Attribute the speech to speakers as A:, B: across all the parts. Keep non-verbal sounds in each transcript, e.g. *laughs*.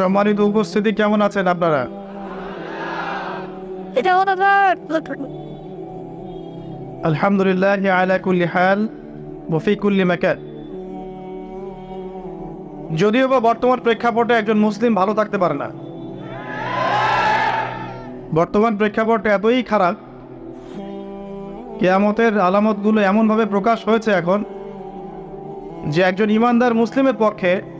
A: সম্মানিত উপস্থিতি কেমন আছেন আপনারা? আলহামদুলিল্লাহ আলা কুল্লি হাল ওফি কুল্লি যদিও বা বর্তমান প্রেক্ষাপটে একজন মুসলিম ভালো থাকতে পারে না। বর্তমান প্রেক্ষাপট এতই খারাপ কেয়ামতের আলামতগুলো এমনভাবে প্রকাশ হয়েছে এখন যে একজন ইমানদার মুসলিমের পক্ষে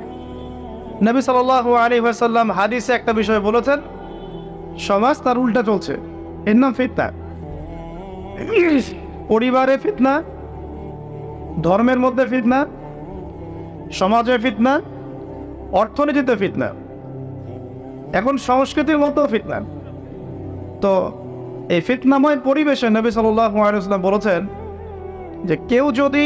A: নবী সাল আলী সাল্লাম হাদিসে একটা বিষয় বলেছেন, সমাজ তার উল্টা চলছে। এর নাম ফিতনা। পরিবারে ফিতনা, ধর্মের মধ্যে ফিতনা, সমাজে ফিতনা, অর্থনীতিতে ফিতনা। এখন সংস্কৃতির মধ্যেও ফিতনা। তো এই ফিতনাময় পরিবেশে নবী সাল্লাম বলেছেন যে কেউ যদি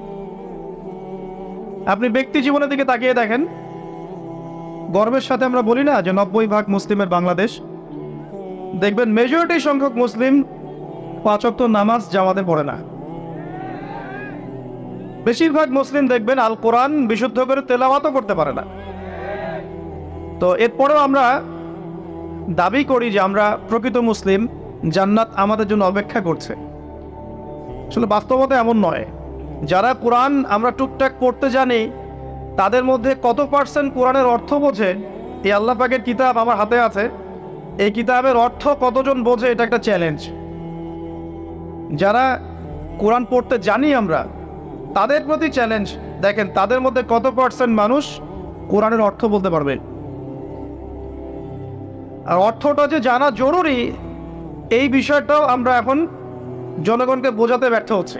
A: আপনি ব্যক্তি জীবনের দিকে তাকিয়ে দেখেন। গর্বের সাথে আমরা বলি না যে নব্বই ভাগ মুসলিমের বাংলাদেশ। দেখবেন মেজরিটি সংখ্যক মুসলিম পাঁচক্ত নামাজ জামাতে পড়ে না। বেশিরভাগ মুসলিম দেখবেন আল কোরআন বিশুদ্ধ করে তেলাওয়াতও করতে পারে না। তো এরপরেও আমরা দাবি করি যে আমরা প্রকৃত মুসলিম, জান্নাত আমাদের জন্য অপেক্ষা করছে। আসলে বাস্তবতা এমন নয়। যারা কোরআন আমরা টুকটাক পড়তে জানি, তাদের মধ্যে কত পার্সেন্ট কোরআনের অর্থ বোঝে? এই আল্লাহ পাকের কিতাব আমার হাতে আছে। এই কিতাবের অর্থ কতজন বোঝে, এটা একটা চ্যালেঞ্জ যারা কোরআন পড়তে জানি আমরা, তাদের প্রতি চ্যালেঞ্জ দেখেন, তাদের মধ্যে কত পার্সেন্ট মানুষ কোরআনের অর্থ বলতে পারবে? আর অর্থটা যে জানা জরুরি, এই বিষয়টাও আমরা এখন জনগণকে বোঝাতে ব্যর্থ হচ্ছে।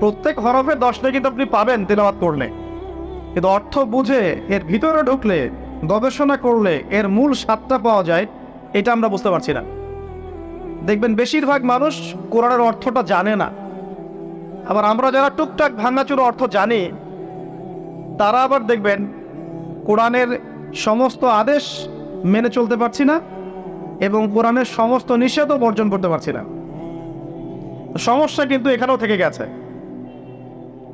A: প্রত্যেক হরফে দশ নেকি তো আপনি পাবেন তেলাওয়াত করলে। কিন্তু অর্থ বুঝে এর ভিতরে ঢুকলে, গবেষণা করলে এর মূল স্বাদটা পাওয়া যায়, এটা আমরা বুঝতে পারছি না। দেখবেন বেশিরভাগ মানুষ কোরআনের অর্থটা জানে না। আবার আমরা যারা টুকটাক ভাঙাচুর অর্থ জানি, তারা আবার দেখবেন কোরআনের সমস্ত আদেশ মেনে চলতে পারছি না এবং কোরআনের সমস্ত নিষেধও বর্জন করতে পারছি না। সমস্যা কিন্তু এখানেও থেকে গেছে।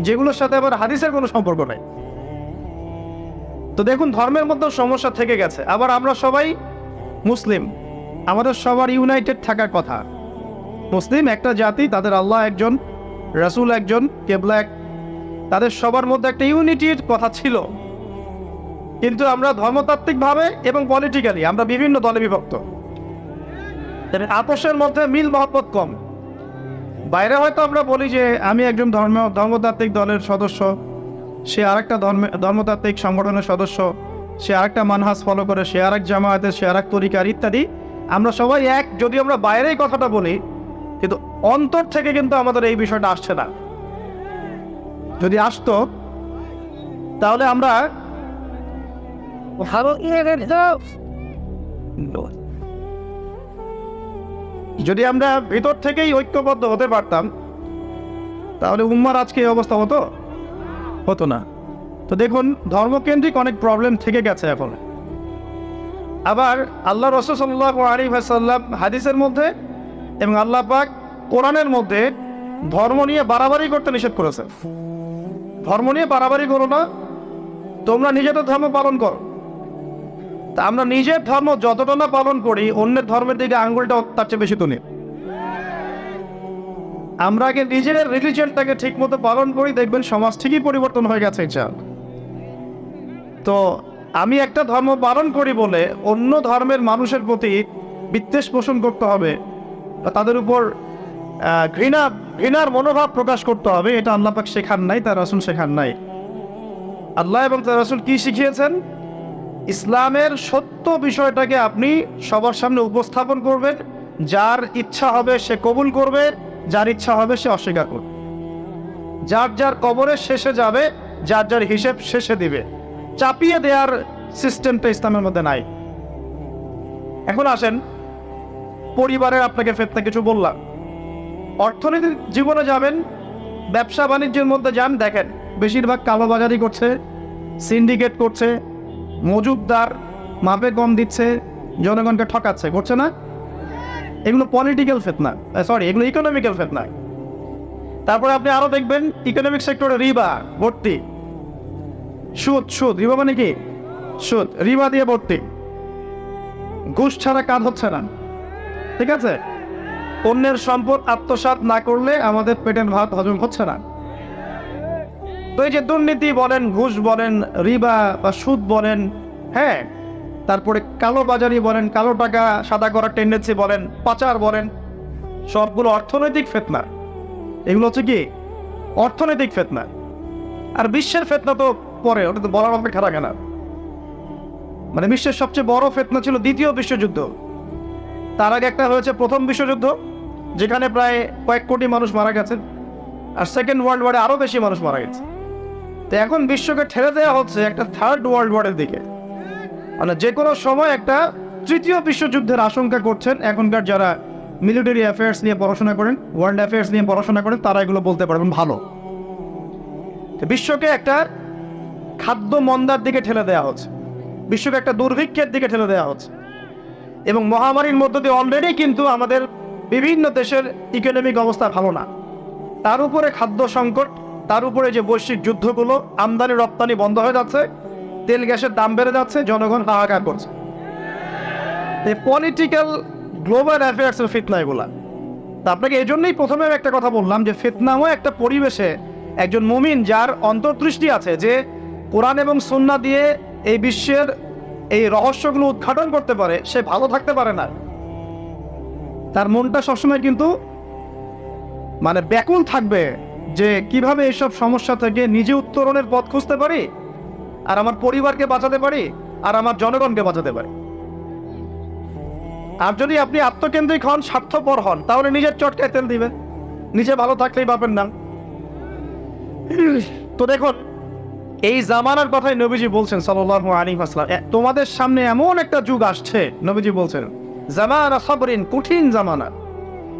A: যেগুলোর সাথে আবার হাদিসের কোনো সম্পর্ক নাই। তো দেখুন, ধর্মের মধ্যে সমস্যা থেকে গেছে। আবার আমরা সবাই মুসলিম। আমাদের সবার ইউনাইটেড থাকার কথা। মুসলিম একটা জাতি, তাদের আল্লাহ একজন, রাসূল একজন, কেবলা এক তাদের সবার মধ্যে একটা ইউনিটির কথা ছিল। কিন্তু আমরা ধর্মতাত্ত্বিকভাবে এবং পলিটিক্যালি আমরা বিভিন্ন দলে বিভক্ত। তবে আপোষের মধ্যে মিল মহব্বত কম। বাইরে হয়তো আমরা বলি যে আমি একজন ধর্ম ধর্মতাত্ত্বিক দলের সদস্য, সে আরেকটা ধর্মে, ধর্মতাত্ত্বিক সংগঠনের সদস্য, সে আরেকটা মানহাজ ফলো করে, সে আরেক জামায়াতের, সে আরেক তরিকার ইত্যাদি। আমরা সবাই এক যদি আমরা বাইরেই কথাটা বলি, কিন্তু অন্তর থেকে কিন্তু আমাদের এই বিষয়টা আসছে না। যদি আসতো, তাহলে আমরা যদি আমরা ভিতর থেকেই ঐক্যবদ্ধ হতে পারতাম, তাহলে উম্মার আজকে এই অবস্থা হতো? হতো না। তো দেখুন, ধর্মকেন্দ্রিক অনেক প্রবলেম থেকে গেছে এখন। আবার আল্লাহ রসুল্লাহ আলী ভাসাল্লাম হাদিসের মধ্যে এবং আল্লাহ পাক কোরআনের মধ্যে ধর্ম নিয়ে বাড়াবাড়ি করতে নিষেধ করেছে ধর্ম নিয়ে বাড়াবাড়ি করো না, তোমরা নিজেদের ধর্ম পালন করো। তা আমরা নিজের ধর্ম যতটা না পালন করি, অন্যের ধর্মের দিকে আঙ্গুলটা তার চেয়ে বেশি তুলি। আমরা আগে নিজের রিলিজিয়নটাকে ঠিক মতো পালন করি, দেখবেন সমাজ ঠিকই পরিবর্তন হয়ে গেছে ইনশাল তো আমি একটা ধর্ম পালন করি বলে অন্য ধর্মের মানুষের প্রতি বিদ্বেষ পোষণ করতে হবে বা তাদের উপর ঘৃণা, ঘৃণার মনোভাব প্রকাশ করতে হবে, এটা আল্লাহ পাক শেখান নাই, তার রাসুল শেখান নাই। আল্লাহ এবং তার রাসুল কি শিখিয়েছেন? ইসলামের সত্য বিষয়টাকে আপনি সবার সামনে উপস্থাপন করবেন। যার ইচ্ছা হবে সে কবুল করবে, যার ইচ্ছা হবে সে অস্বীকার করবে। যার যার কবরের শেষে যাবে, যার যার হিসেব শেষে দিবে। চাপিয়ে দেওয়ার সিস্টেমটা ইসলামের মধ্যে নাই। এখন আসেন, পরিবারের আপনাকে ফেতনা কিছু বললাম। অর্থনীতির জীবনে যাবেন, ব্যবসা বাণিজ্যের মধ্যে যান, দেখেন বেশিরভাগ কালোবাজারি করছে সিন্ডিকেট করছে মজুদদার মাপে কম দিচ্ছে, জনগণকে ঠকাচ্ছে করছে না? এগুলো পলিটিক্যাল ফেতনা সরি এগুলো ইকোনমিক্যাল ফেতনা তারপরে আপনি আরও দেখবেন ইকোনমিক সেক্টরে রিবা, ভর্তি। সুদ সুদ, রিবা মানে কি? সুদ, রিবা দিয়ে ভর্তি। ঘুষ ছাড়া কাজ হচ্ছে না। ঠিক আছে? অন্যের সম্পদ, আত্মসাৎ না করলে আমাদের পেটের ভাত হজম হচ্ছে না। তো এই যে দুর্নীতি বলেন, ঘুষ বলেন, রিবা বা সুদ বলেন হ্যাঁ? তারপরে কালো বাজারি বলেন, কালো টাকা, সাদা করার টেন্ডেন্সি বলেন, পাচার বলেন, সবগুলো অর্থনৈতিক ফেতনা। এগুলো হচ্ছে কি? অর্থনৈতিক ফেতনা। আর বিশ্বের ফেতনা তো পরে, ওটা তো বলার অপেক্ষা রাখে না। মানে বিশ্বের সবচেয়ে বড় ফেতনা ছিল দ্বিতীয় বিশ্বযুদ্ধ। তার আগে একটা হয়েছে প্রথম বিশ্বযুদ্ধ, যেখানে প্রায় কয়েক কোটি মানুষ মারা গেছেন আর সেকেন্ড ওয়ার্ল্ড ওয়ারে আরও বেশি মানুষ মারা গেছে। তো এখন বিশ্বকে ঠেলে দেওয়া হচ্ছে একটা থার্ড ওয়ার্ল্ড ওয়ারের দিকে। মানে যে কোনো সময় একটা তৃতীয় বিশ্বযুদ্ধের আশঙ্কা করছেন এখনকার যারা মিলিটারি অ্যাফেয়ার্স নিয়ে পড়াশোনা করেন ওয়ার্ল্ড অ্যাফেয়ার্স নিয়ে পড়াশোনা করেন, তারা এগুলো বলতে পারবেন ভালো। বিশ্বকে একটা খাদ্য মন্দার দিকে ঠেলে দেওয়া হচ্ছে। বিশ্বকে একটা দুর্ভিক্ষের দিকে ঠেলে দেওয়া হচ্ছে। এবং মহামারীর মধ্য দিয়ে অলরেডি কিন্তু আমাদের বিভিন্ন দেশের ইকোনমিক অবস্থা ভালো না। তার উপরে খাদ্য সংকট তার উপরে যে বৈশ্বিক যুদ্ধগুলো, আমদানি, রপ্তানি বন্ধ হয়ে যাচ্ছে, তেল, গ্যাসের দাম বেড়ে যাচ্ছে, জনগণ হাহাকার করছে। পলিটিক্যাল গ্লোবাল অ্যাফেয়ার্সের ফিতনা এগুলা। তা আপনাকে এই জন্যই প্রথমে একটা কথা বললাম যে ফিতনাও একটা পরিবেশে একজন মুমিন যার অন্তর্দৃষ্টি আছে যে কোরআন এবং সুন্না দিয়ে এই বিশ্বের এই রহস্যগুলো উদ্ঘাটন করতে পারে, সে ভালো থাকতে পারে না। তার মনটা সবসময় কিন্তু মানে ব্যাকুল থাকবে। যে কীভাবে এসব সমস্যা থেকে নিজে উত্তরণের পথ খুঁজতে পারি? আর আমার পরিবারকে বাঁচাতে পারি? আর আমার জনগণকে বাঁচাতে পারি? আর যদি আপনি আত্মকেন্দ্রিক হন, স্বার্থপর হন, তাহলে নিজের চটকায় তেল দিবেন নিজে ভালো থাকলেই বাপের নাম। তো দেখুন, এই জামানার কথাই নবীজি বলছেন সাল্লাহ আলী আসলাম তোমাদের সামনে এমন একটা যুগ আসছে, নবীজি বলছেন, জামানা সবরিন, কঠিন জামানা।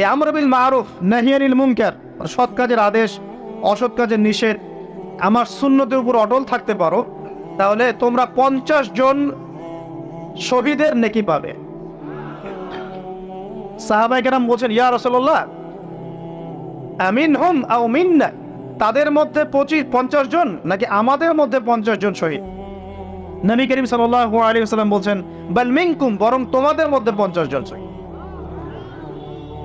A: এ আমরবিল মারুফ নাহিয়ানিল মুনকার মানে সৎ কাজের আদেশ, অসৎ কাজের নিষেধ। আমার শূন্যতের উপর অটল থাকতে পারো, তাহলে তোমরা পঞ্চাশ জন শহীদের নেকি পাবে। সাহাবাই কেরাম বলছেন, ইয়া রসল্লাহ আমিন হোম আও মিন্না, তাদের মধ্যে পঁচিশ, পঞ্চাশ জন নাকি আমাদের মধ্যে পঞ্চাশ জন শহীদ? নবী করিম সাল্লাহ আলী সাল্লাম বলছেন, বাল মিনকুম, বরং তোমাদের মধ্যে পঞ্চাশ জন শহীদ।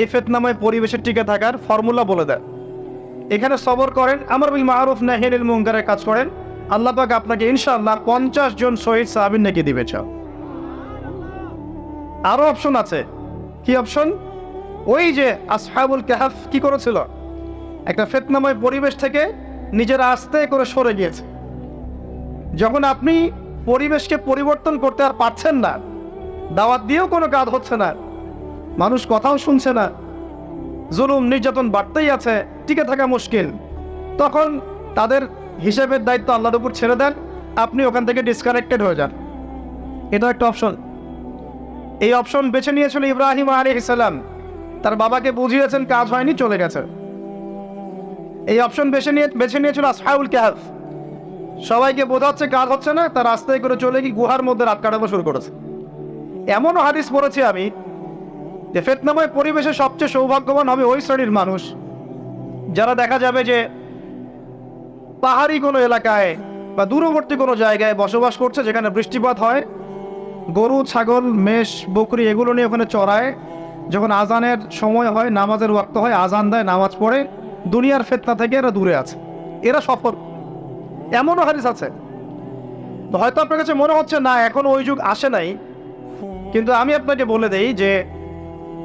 A: এই ফেতনাময় পরিবেশে টিকে থাকার ফর্মুলা বলে দেন এখানে সবর করেন, আমার বিল মারুফ নাহিনুল মুনকারের কাজ করেন। আল্লাহ পাক আপনাকে ইনশাআল্লাহ পঞ্চাশ জন শহীদ সাহাবিন নাকি দিবে চাও আরও অপশন আছে। কি অপশন ওই যে আসহাবুল কাহাফ কি করেছিল? একটা ফেতনাময় পরিবেশ থেকে নিজেরা আস্তে করে সরে গিয়েছে। যখন আপনি পরিবেশকে পরিবর্তন করতে আর পারছেন না, দাওয়াত দিয়েও কোনো কাজ হচ্ছে না। মানুষ কথাও শুনছে না। জুলুম, নির্যাতন বাড়তেই আছে, টিকে থাকা মুশকিল। তখন তাদের হিসেবের দায়িত্ব আল্লাহর উপর ছেড়ে দেন, আপনি ওখান থেকে ডিসকানেক্টেড হয়ে যান। এটা একটা অপশন এই অপশন বেছে নিয়েছিল ইব্রাহিম আলী ইসালাম তার বাবাকে বুঝিয়েছেন, কাজ হয়নি, চলে গেছে। এই অপশন বেছে নিয়ে বেছে নিয়েছিল আসহাউল ক্যাহাফ সবাইকে বোঝাচ্ছে, কাজ হচ্ছে না তার রাস্তায় করে চলে গিয়ে গুহার মধ্যে রাত কাটানো শুরু করেছে। এমনও হাদিস পড়েছি আমি যে ফেতনাময় পরিবেশে সবচেয়ে সৌভাগ্যবান হবে ওই শ্রেণির মানুষ। যারা দেখা যাবে যে পাহাড়ি কোনো এলাকায় বা দূরবর্তী কোনো জায়গায় বসবাস করছে, যেখানে বৃষ্টিপাত হয়, গরু, ছাগল, মেষ, বকরি এগুলো নিয়ে ওখানে চড়ায়। যখন আজানের সময় হয়, নামাজের ওয়াক্ত হয়, আজান দেয়, নামাজ পড়ে, দুনিয়ার ফেতনা থেকে এরা দূরে আছে। এরা সফল। এমনও হারিস আছে। হয়তো আপনার কাছে মনে হচ্ছে, না, এখনও ওই যুগ আসে নাই। কিন্তু আমি আপনাকে বলে দেই যে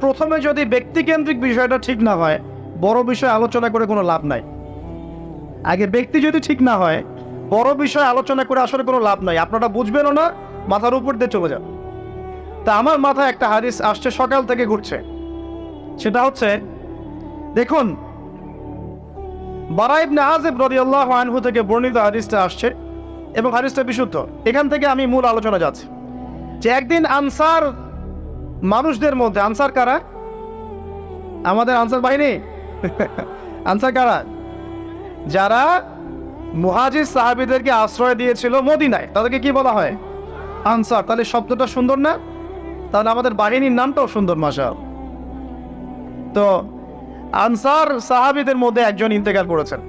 A: প্রথমে যদি ব্যক্তিকেন্দ্রিক বিষয়টা ঠিক না হয়, বড় বিষয় আলোচনা করে কোনো লাভ নাই। আগে ব্যক্তি যদি ঠিক না হয়, বড় বিষয় আলোচনা করে আসলে কোনো লাভ নাই। আপনারা বুঝবেনও না, মাথার উপর দিয়ে চলে যান। তা আমার মাথায় একটা হাদিস আসছে, সকাল থেকে ঘুরছে। সেটা হচ্ছে, দেখুন বারাইবনে আজেব রদিয়াল্লাহ আনহু থেকে বর্ণিত হাদিসটা আসছে এবং হাদিসটা বিশুদ্ধ। এখান থেকে আমি মূল আলোচনা যাচ্ছি। যে একদিন আনসার মানুষদের মধ্যে, আনসার কারা? আমাদের আনসার বাহিনী? *laughs* আনসার কারা? যারা মুহাজির সাহাবিদেরকে আশ্রয় দিয়েছিল মদিনায়। তাদেরকে কি বলা হয়? আনসার। তাহলে শব্দটা সুন্দর না? তাহলে আমাদের বাহিনীর নামটাও সুন্দর মাসা তো আনসার সাহাবিদের মধ্যে একজন ইন্তেকাল করেছেন।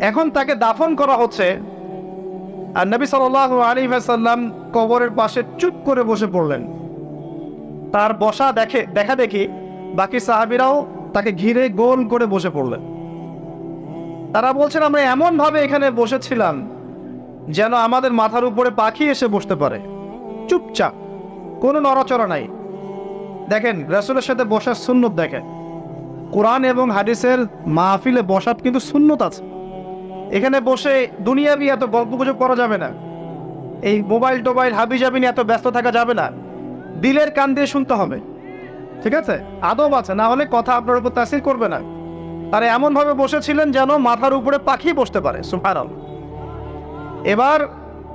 A: এখন তাকে দাফন করা হচ্ছে আর নবী সাল্লাল্লাহু আলাইহি ওয়াসাল্লাম কবরের পাশে চুপ করে বসে পড়লেন। তার বসা দেখে, দেখা দেখি বাকি সাহাবিরাও তাকে ঘিরে গোল করে বসে পড়লেন। তারা বলছেন, আমরা এমনভাবে এখানে বসেছিলাম যেন আমাদের মাথার উপরে পাখি এসে বসতে পারে। চুপচাপ, কোনো নড়াচড়া নাই। দেখেন, রাসূলের সাথে বসার সুন্নত দেখেন। কোরআন এবং হাদিসের মাহফিলে বসার কিন্তু সুন্নত আছে। এখানে বসে দুনিয়াবি এত গল্প গুজব করা যাবে না। এই মোবাইল টোবাইল হাবি জাবি নিয়ে এত ব্যস্ত থাকা যাবে না। দিলের কান দিয়ে শুনতে হবে। ঠিক আছে? আদব আছে, না হলে কথা আপনার উপর তাসির করবে না। তারা এমনভাবে বসেছিলেন যেন মাথার উপরে পাখি বসতে পারে। সুফার এবার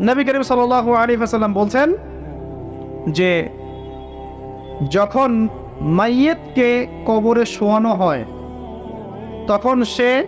A: নবী করিম সাল আলী হাসাল্লাম বলছেন যে, যখন মাইয়েতকে কবরে শোয়ানো হয়, তখন সে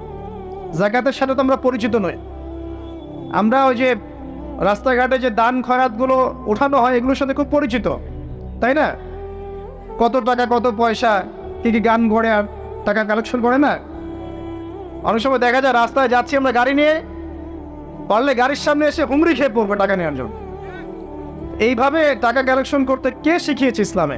A: জাকাতের সাথে তো আমরা পরিচিত নই। আমরা ওই যে রাস্তাঘাটে যে দান খয়াতগুলো ওঠানো হয়, এগুলোর সাথে খুব পরিচিত, তাই না? কত টাকা, কত পয়সা, কি কি গান গড়ে আর টাকা কালেকশন করে না? অনেক সময় দেখা যায় রাস্তায় যাচ্ছি আমরা গাড়ি নিয়ে, পারলে গাড়ির সামনে এসে হুমড়ি খেয়ে পড়বে টাকা নেওয়ার জন্য। এইভাবে টাকা কালেকশন করতে কে শিখিয়েছে ইসলামে?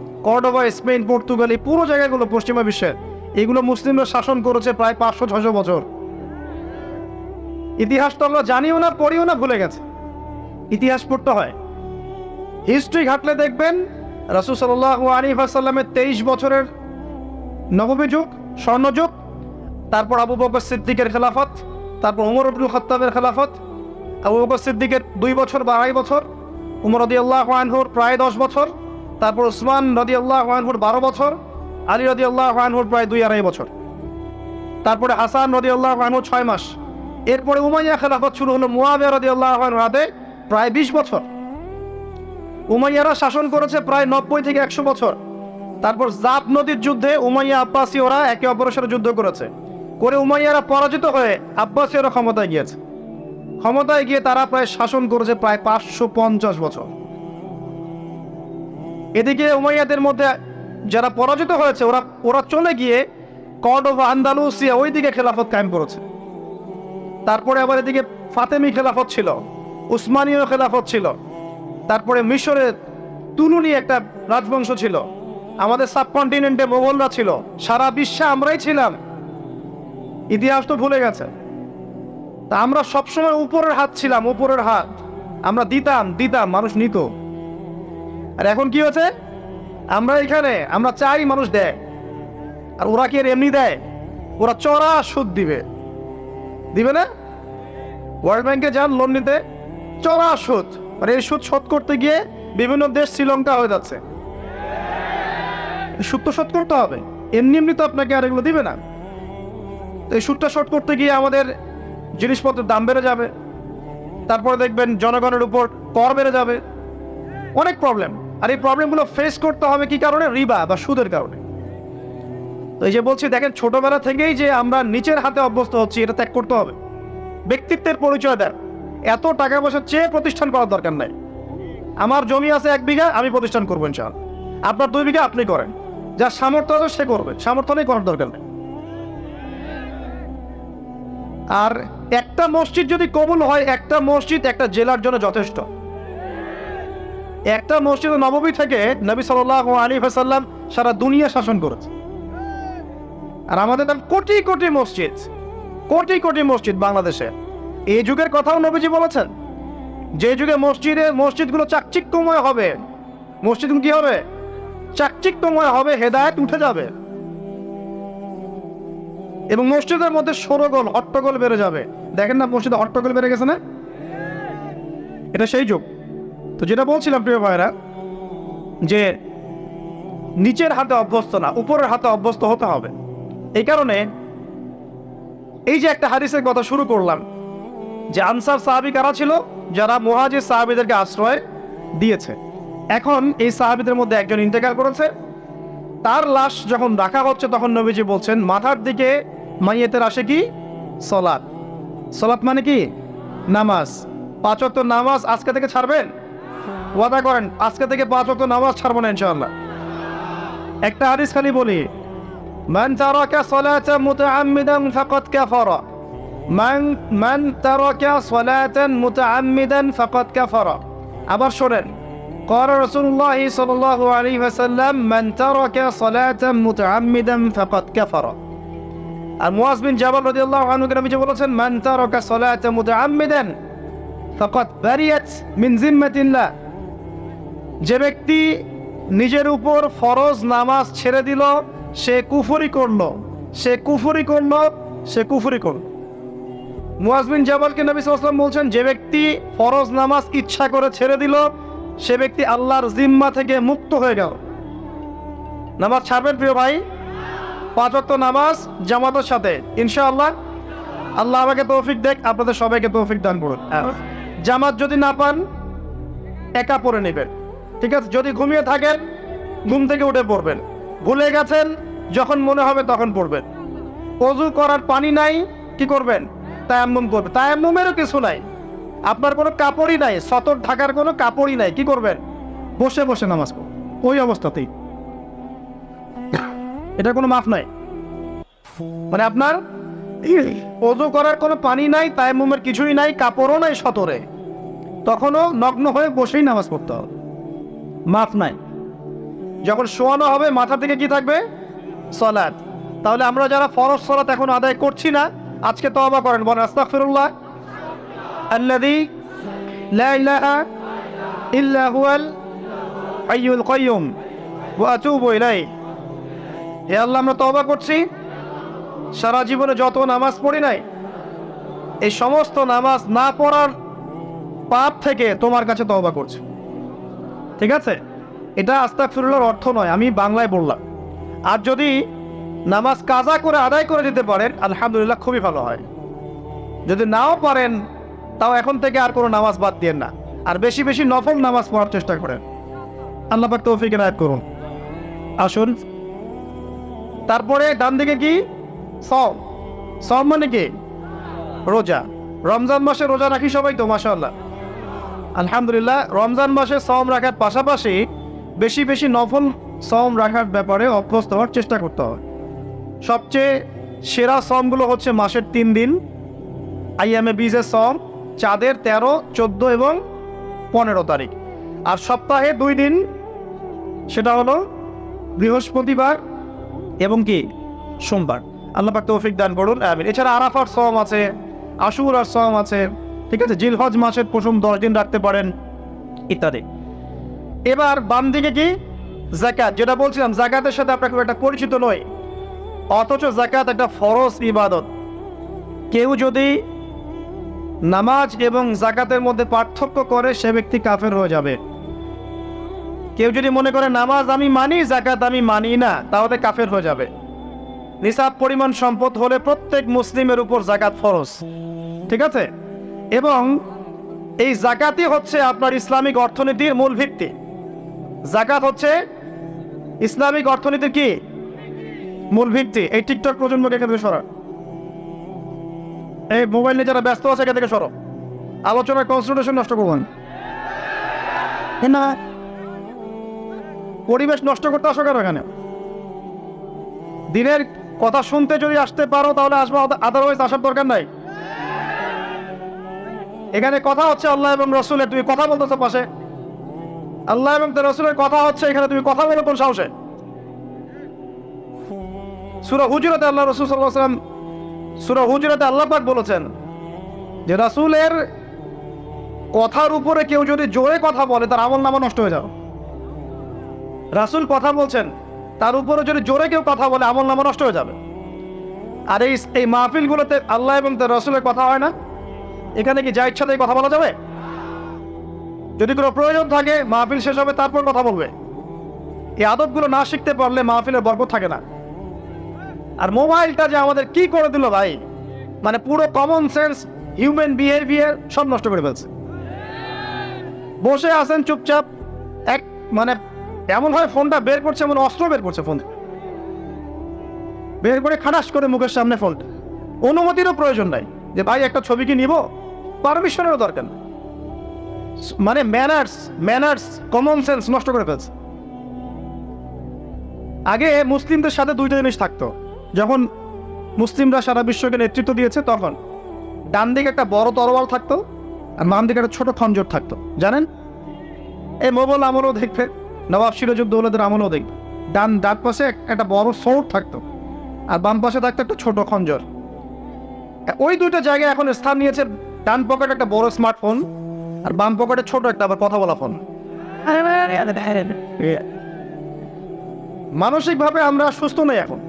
A: কর্ডোভা স্পেন, পর্তুগাল, এই পুরো জায়গাগুলো পশ্চিমা বিশ্বের। এগুলো মুসলিমরা শাসন করেছে প্রায় পাঁচশো ছশো বছর। ইতিহাস তো আমরা জানিও না, পড়িও না, ভুলে গেছে। ইতিহাস পড়তে হয়। হিস্ট্রি ঘাটলে দেখবেন, রাসুল সাল্লাহ আলী আসাল্লামের তেইশ বছরের নবমী যুগ স্বর্ণযুগ তারপর আবু বকর সিদ্দিকের খেলাফত, তারপর উমর আব্দুল খত্তাবের খেলাফত, আবু বকর সিদ্দিকের দুই বছর বা আড়াই বছর, উমর রদি আল্লাহ আনহুর প্রায় দশ বছর তারপর উসমান রদি আল্লাহ আনহুর বারো বছর, আলী রদি আল্লাহ আনহুর প্রায় দুই আড়াই বছর। তারপরে হাসান রদি আল্লাহ আনহু ছয় মাস। এরপরে উমাইয়া খেলাফত শুরু হলো মুয়াবিয়া রদি আল্লাহ আনহুর হাতে প্রায় বিশ বছর। উমাইয়ারা শাসন করেছে প্রায় নব্বই থেকে একশো বছর। তারপর জাপ নদীর যুদ্ধে উমাইয়া আব্বাসী ওরা একে অপরের সাথে যুদ্ধ করেছে। করে উমাইয়ারা পরাজিত হয়ে আব্বাসীয়রা ক্ষমতায় গিয়েছে। ক্ষমতায় গিয়ে তারা প্রায় শাসন করেছে প্রায় পাঁচশো পঞ্চাশ বছর। এদিকে উমাইয়াদের মধ্যে যারা পরাজিত হয়েছে, ওরা ওরা চলে গিয়ে কর্ডোভা আন্দালুসিয়া ওই দিকে খেলাফত কায়েম করেছে। তারপরে আবার এদিকে ফাতেমি খেলাফত ছিল, উসমানীয় খেলাফত ছিল, তারপরে মিশরে তুলুনি একটা রাজবংশ ছিল, আমাদের সাবকন্টিনেন্টে মোগলরা ছিল, সারা বিশ্বে আমরাই ছিলাম। ইতিহাস তো ভুলে গেছে। তা আমরা সবসময় উপরের হাত ছিলাম, উপরের হাত। আমরা দিতাম দিতাম, মানুষ নিত। আর এখন কি হয়েছে? আমরা এখানে, আমরা চাই মানুষ দেয়। আর ওরা কি আর এমনি দেয়? ওরা চড়া সুদ দিবে। দিবে না? ওয়ার্ল্ড ব্যাংকে যান লোন নিতে। চড়া সুদ। মানে এই সুদ শোধ করতে গিয়ে বিভিন্ন দেশ শ্রীলঙ্কা হয়ে যাচ্ছে। সুদ তো শোধ করতে হবে। এমনি এমনি তো আপনাকে আর এগুলো দিবে না। তো এই সুদটা শোধ করতে গিয়ে আমাদের জিনিসপত্রের দাম বেড়ে যাবে। তারপরে দেখবেন জনগণের উপর কর বেড়ে যাবে। অনেক প্রবলেম আর এই প্রবলেমগুলো ফেস করতে হবে কি কারণে? রিবা বা সুদের কারণে। তো এই যে বলছি, দেখেন ছোটবেলা থেকেই যে আমরা নিচের হাতে অভ্যস্ত হচ্ছি, এটা ত্যাগ করতে হবে। ব্যক্তিত্বের পরিচয় দেন। এত টাকা পয়সা চেয়ে প্রতিষ্ঠান করার দরকার নাই। আমার জমি আছে এক বিঘা, আমি প্রতিষ্ঠান করব ইনশাল আপনার দুই বিঘা আপনি করেন। যার সামর্থ্য আছে সে করবে। সামর্থ্য নেই করার দরকার নেই। আর একটা মসজিদ যদি কবুল হয়, একটা মসজিদ একটা জেলার জন্য যথেষ্ট। একটা মসজিদ নবমী থেকে নবী সাল আলী হাসাল্লাম সারা দুনিয়া শাসন করেছে। আর আমাদের নাম কোটি কোটি মসজিদ, কোটি কোটি মসজিদ বাংলাদেশে। এই যুগের কথাও নবীজি বলেছেন, যে যুগে মসজিদে, মসজিদগুলো চাকচিক্যময় হবে, মসজিদ কি হবে? চাকচিক্যময় হবে, হেদায়েত উঠে যাবে। এবং মসজিদের মধ্যে সরগোল, হট্টগোল বেড়ে যাবে। দেখেন না মসজিদে হট্টগোল বেড়ে গেছে না? এটা সেই যুগ। তো যেটা বলছিলাম, প্রিয় ভাইরা যে নিচের হাতে অভ্যস্ত না, উপরের হাতে অভ্যস্ত হতে হবে। এই কারণে এই যে একটা হাদিসের কথা শুরু করলাম, যে আনসার সাহাবি কারা ছিল? যারা মুহাজির সাহাবিদেরকে আশ্রয় দিয়েছে। এখন এই সাহাবিদের মধ্যে একজন ইন্তেকাল করেছে। তার লাশ যখন রাখা হচ্ছে, তখন নবীজি বলছেন, মাথার দিকে মাইয়েতের আসে কি? সলাৎ। সলাৎ মানে কি? নামাজ। পাঁচ ওয়াক্ত নামাজ আজকে থেকে ছাড়বেন? ওয়াদা করেন আজকে থেকে পাঁচ ওয়াক্ত নামাজ ছাড়বো না ইনশাআল্লাহ একটা হাদিস খালি বলি মান তারাকা সালাতা মুতাআম্মিদান ফাকাদ কাফারা মান মান তারাকা সালাতান মুতাআম্মিদান ফাকাদ কাফারা আবার শোনেন قال رسول الله صلى الله عليه وسلم من ترك صلاة متعمدا فقد كفر আর মুয়াজ বিন জাবাল রাদিয়াল্লাহু আনহু কে নবীজি বলেছেন মান তারাকা সালাতা মুতাআম্মিদান ফাকাদ বারিয়াত মিন জিম্মাতিল্লাহ যে ব্যক্তি নিজের উপর ফরজ নামাজ ছেড়ে দিল, সে কুফরি করল। সে কুফরি করল, সে কুফরি করল। মুয়াজ বিন জাবালকে নবী আলাইহি বলছেন, যে ব্যক্তি ফরজ নামাজ ইচ্ছা করে ছেড়ে দিল, সে ব্যক্তি আল্লাহর জিম্মা থেকে মুক্ত হয়ে গেল। নামাজ ছাড়বেন প্রিয় ভাই? পাঁচ ওয়াক্ত নামাজ, জামাতের সাথে। ইনশাআল্লাহ। আল্লাহ আমাকে তৌফিক দেখ, আপনাদের সবাইকে তৌফিক দান করুন। জামাত যদি না পান, একা পড়ে নেবেন। ঠিক আছে, যদি ঘুমিয়ে থাকেন, ঘুম থেকে উঠে পড়বেন। ভুলে গেছেন, যখন মনে হবে তখন পড়বেন। অজু করার পানি নাই, কি করবেন? তায়াম্মুম করবে তায়াম্মুমেরও কিছু নাই। আপনার কোনো কাপড়ই নাই, সতর ঢাকার কোনো কাপড়ই নাই, কি করবেন? বসে বসে নামাজ পড়বেন ওই অবস্থাতেই। এটা কোনো মাফ নাই। মানে আপনার অজু করার কোনো পানি নাই, তায়াম্মুমের কিছুই নাই, কাপড়ও নাই সতরে। তখনও নগ্ন হয়ে বসেই নামাজ পড়তে হবে। মাফ নাই। যখন শোয়ানো হবে, মাথা থেকে কি থাকবে? সলাদ তাহলে আমরা যারা ফরজ সলাত এখন আদায় করছি না, আজকে তওবা করেন। বলেন, আস্তাগফিরুল্লাহ। আল্লাযী লা ইলাহা ইল্লা হে আল্লাহ, আমরা তওবা করছি। সারা জীবনে যত নামাজ পড়ি নাই, এই সমস্ত নামাজ না পড়ার পাপ থেকে তোমার কাছে তওবা করছি। ঠিক আছে? এটা আস্তাগফিরুল্লাহর অর্থ নয়, আমি বাংলায় বললাম। আর যদি নামাজ কাজা করে আদায় করে দিতে পারেন, আলহামদুলিল্লাহ খুবই ভালো হয়। যদি নাও পারেন, তাও এখন থেকে আর কোনো নামাজ বাদ দিয়েন না। আর বেশি বেশি নফল নামাজ পড়ার চেষ্টা করেন। আল্লাহ পাক তৌফিক এনায়েত করুন। আসুন। তারপরে ডান দিকে কি? সম সম মানে কি? রোজা। রমজান মাসে রোজা রাখি সবাই তো, মাশাআল্লাহ। আলহামদুলিল্লাহ, রমজান মাসে সম রাখার পাশাপাশি বেশি বেশি নফল সম রাখার ব্যাপারে অভ্যস্ত হওয়ার চেষ্টা করতে হয়। সবচেয়ে সেরা সমগুলো হচ্ছে মাসের তিন দিন আইএমএ বিজের সম চাঁদের তেরো, চোদ্দ এবং পনেরো তারিখ। আর সপ্তাহে দুই দিন, সেটা হলো বৃহস্পতিবার এবং কি, সোমবার। আল্লাহ তৌফিক দান করুন, আমিন। এছাড়া আরাফার সম আছে, আশুরার সম আছে ঠিক আছে জিলহজ মাসের প্রথম দশ দিন রাখতে পারেন, ইত্যাদি। এবার বাম দিকে কি? জাকাত যেটা বলছিলাম জাকাতের সাথে আপনার খুব একটা পরিচিত নয়, অথচ জাকাত একটা ফরজ ইবাদত। কেউ যদি নামাজ এবং জাকাতের মধ্যে পার্থক্য করে, সে ব্যক্তি কাফের হয়ে যাবে। কেউ যদি মনে করে, নামাজ আমি মানি জাকাত আমি মানি না তাহলে কাফের হয়ে যাবে। নিসাব পরিমাণ সম্পদ হলে প্রত্যেক মুসলিমের উপর জাকাত ফরজ। ঠিক আছে? এবং এই জাকাতই হচ্ছে আপনার ইসলামিক অর্থনীতির মূল ভিত্তি। জাকাত হচ্ছে ইসলামিক অর্থনীতির কি? মূল ভিত্তি। এই টিকটক প্রজন্মকে এখান থেকে সরা এই মোবাইল নিয়ে যারা ব্যস্ত আছে, এখান থেকে সরো। আলোচনার কনসেন্ট্রেশন নষ্ট করবেন। না, পরিবেশ নষ্ট করতে আসো কেন এখানে? দিনের কথা শুনতে যদি আসতে পারো, তাহলে আসব আদারওয়াইজ আসার দরকার নাই। এখানে কথা হচ্ছে আল্লাহ এবং রসুলের, তুমি কথা বলতেছো পাশে। আল্লাহ এবং রসুলের কথা হচ্ছে এখানে, তুমি কথা বলো কোন সাহসে? সুরা হুজুরাতে আল্লাহ রসুল সাল্লাহ সাল্লাম সুরা হুজুরাতে আল্লাহ পাক বলেছেন যে রাসূলের কথার উপরে কেউ যদি জোরে কথা বলে, তার আমল নামা নষ্ট হয়ে যাবে। রাসূল কথা বলছেন, তার উপরে যদি জোরে কেউ কথা বলে, আমল নামা নষ্ট হয়ে যাবে। আর এই এই মাহফিলগুলোতে আল্লাহ এবং তার রসুলের কথা হয় না। এখানে কি যা ইচ্ছা কথা বলা যাবে? যদি কোনো প্রয়োজন থাকে, মাহফিল শেষ হবে, তারপর কথা বলবে। এই আদবগুলো না শিখতে পারলে মাহফিলের বরকত থাকে না। আর মোবাইলটা যে আমাদের কি করে দিল ভাই? মানে পুরো কমন সেন্স হিউম্যান বিহেভিয়ার সব নষ্ট করে ফেলছে। বসে আছেন চুপচাপ, এক মানে এমন হয় ফোনটা বের করছে এমন অস্ত্র বের করছে ফোন। বের করে খাটাস করে মুখের সামনে ফোনটা। অনুমতিরও প্রয়োজন নাই। যে ভাই, একটা ছবি কি নিব? পারমিশনেরও দরকার নেই। মানে ম্যানার্স ম্যানার্স কমন সেন্স নষ্ট করে ফেলছে। আগে মুসলিমদের সাথে দুইটা জিনিস থাকতো। যখন মুসলিমরা সারা বিশ্বকে নেতৃত্ব দিয়েছে, তখন ডান দিকে একটা বড় তরোয়াল থাকতো আর বাম দিকে একটা ছোট খঞ্জর থাকতো। জানেন? এই মোগল আমলও দেখবে, নবাব সিরাজউদ্দৌলাদের আমলও দেখবে। ডান ডান পাশে একটা বড় সৌর থাকতো আর বাম পাশে থাকতো একটা ছোট খঞ্জর। ওই দুইটা জায়গায় এখন স্থান নিয়েছে ডান পকেটে একটা বড় স্মার্টফোন আর বাম পকেটে ছোট একটা আবার কথা বলা ফোন মানসিকভাবে আমরা সুস্থ নই এখন।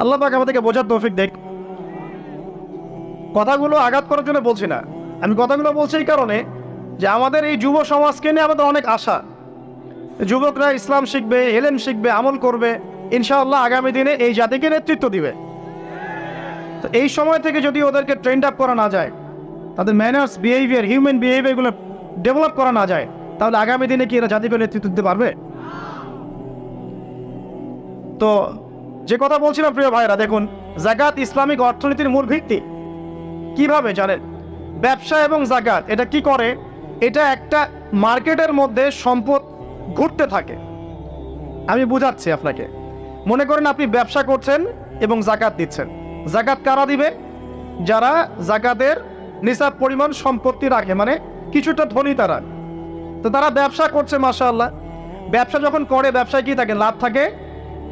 A: আল্লাহ পাক আমাদেরকে বোঝার তৌফিক দেখ। কথাগুলো আঘাত করার জন্য বলছি না। আমি কথাগুলো বলছি এই কারণে যে আমাদের এই যুব সমাজকে নিয়ে আমাদের অনেক আশা। যুবকরা ইসলাম শিখবে এলেম শিখবে আমল করবে ইনশাআল্লাহ আগামী দিনে এই জাতিকে নেতৃত্ব দিবে। তো এই সময় থেকে যদি ওদেরকে ট্রেন্ড আপ করা না যায়, তাদের ম্যানার্স বিহেভিয়ার হিউম্যান বিহেভিয়ারগুলো ডেভেলপ করা না যায়, তাহলে আগামী দিনে কি এরা জাতিকে নেতৃত্ব দিতে পারবে? তো যে কথা বলছিলাম প্রিয় ভাইরা দেখুন, জাকাত ইসলামিক অর্থনীতির মূল ভিত্তি। কীভাবে জানেন? ব্যবসা এবং জাকাত, এটা কি করে? এটা একটা মার্কেটের মধ্যে সম্পদ ঘুরতে থাকে। আমি বুঝাচ্ছি আপনাকে। মনে করেন আপনি ব্যবসা করছেন এবং জাকাত দিচ্ছেন। জাকাত কারা দিবে? যারা জাকাতের নিসাব পরিমাণ সম্পত্তি রাখে মানে কিছুটা ধনী তারা। তো তারা ব্যবসা করছে, মাশাআল্লাহ। ব্যবসা যখন করে, ব্যবসায় কি থাকে? লাভ থাকে?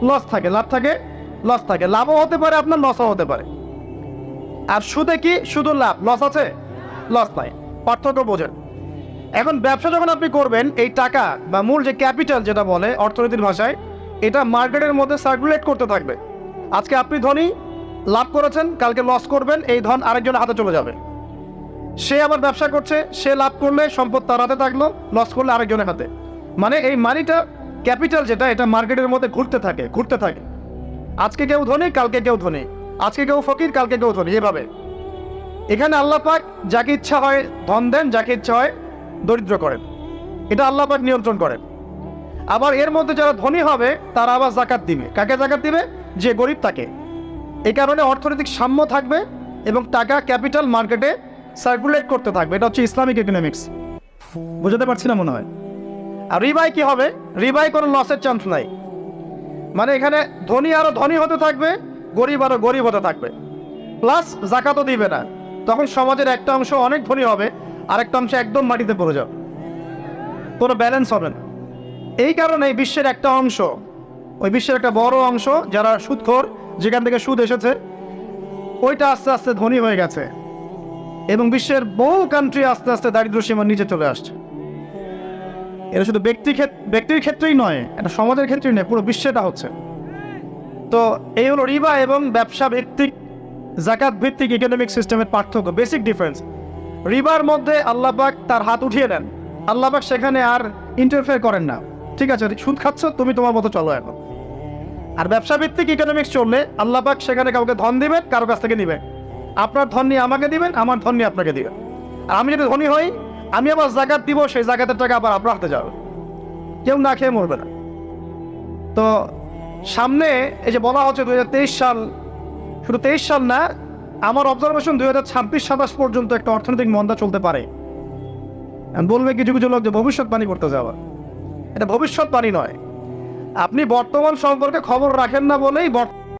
A: লস থাকে। লাভ থাকে? লস থাকে। লাভও হতে পারে, আপনার লসও হতে পারে। আর সুদে কি? শুধু লাভ। লস আছে? লস নাই। পার্থক্য বোঝেন। এখন ব্যবসা যখন আপনি করবেন, এই টাকা বা মূল যে ক্যাপিটাল যেটা বলে অর্থনীতির ভাষায়, এটা মার্কেটের মধ্যে সার্কুলেট করতে থাকবে। আজকে আপনি ধনী লাভ করেছেন, কালকে লস করবেন, এই ধন আরেকজনের হাতে চলে যাবে। সে আবার ব্যবসা করছে, সে লাভ করলে সম্পদ তার হাতে থাকল লস করলে আরেকজনের হাতে। মানে এই মানিটা ক্যাপিটাল যেটা, এটা মার্কেটের মধ্যে ঘুরতে থাকে ঘুরতে থাকে। আজকে কেউ ধনী, কালকে কেউ ধনী। আজকে কেউ ফকির, কালকে কেউ ধনী, এভাবে। এখানে আল্লাহ পাক যাকে ইচ্ছা হয় ধন দেন, যাকে ইচ্ছা হয় দরিদ্র করেন। এটা আল্লাহ পাক নিয়ন্ত্রণ করেন। আবার এর মধ্যে যারা ধনী হবে, তারা আবার জাকাত দিবে। কাকে জাকাত দিবে? যে গরিব তাকে। এই কারণে অর্থনৈতিক সাম্য থাকবে এবং টাকা ক্যাপিটাল মার্কেটে সার্কুলেট করতে থাকবে। এটা হচ্ছে ইসলামিক ইকোনমিক্স। বুঝতে পারছি না মনে হয়। আর রিবাই কি হবে? রিবাই কোনো লসের চান্স নাই। মানে এখানে ধনী আরও ধনী হতে থাকবে, গরিব আরও গরিব হতে থাকবে। প্লাস জাকাতও দিবে না। তখন সমাজের একটা অংশ অনেক ধনী হবে, আরেকটা অংশ একদম মাটিতে পড়ে যাবে। কোনো ব্যালেন্স হবে না। এই কারণে বিশ্বের একটা অংশ, ওই বিশ্বের একটা বড় অংশ যারা সুদখোর যেখান থেকে সুদ এসেছে, ওইটা আস্তে আস্তে ধনী হয়ে গেছে। এবং বিশ্বের বহু কান্ট্রি আস্তে আস্তে দারিদ্র সীমার নিচে চলে আসছে। এটা শুধু ব্যক্তি ব্যক্তির ক্ষেত্রেই নয়, এটা সমাজের ক্ষেত্রেই নয়, পুরো বিশ্বেটা হচ্ছে। তো এই হলো রিবা এবং ব্যবসা ভিত্তিক, জাকাত ভিত্তিক ইকোনমিক সিস্টেমের পার্থক্য বেসিক ডিফারেন্স রিবার মধ্যে আল্লাহবাক তার হাত উঠিয়ে নেন আল্লাহবাক সেখানে আর ইন্টারফেয়ার করেন না। ঠিক আছে, সুদ খাচ্ছ, তুমি তোমার মতো চলো এখন। আর ব্যবসা ভিত্তিক ইকোনমিক্স চললে আল্লাহবাক সেখানে কাউকে ধন দিবেন, কারও কাছ থেকে নিবেন। আপনার ধন নিয়ে আমাকে দিবেন, আমার ধন নিয়ে আপনাকে দিবেন। আর আমি যদি ধনী হই, আমি আবার জাকাত দিব, সেই জাকাতের টাকা আবার আপনার হাতে যাবে। কেউ না খেয়ে মরবে না। তো সামনে এই যে বলা হচ্ছে দুই হাজার তেইশ সাল, শুধু তেইশ সাল না, আমার অবজারভেশন দুই হাজার ছাব্বিশ সাতাশ পর্যন্ত একটা অর্থনৈতিক মন্দা চলতে পারে। বলবে কিছু কিছু লোক যে ভবিষ্যৎবাণী করতে যাওয়া। এটা ভবিষ্যৎবাণী নয়। আপনি বর্তমান সম্পর্কে খবর রাখেন না বলেই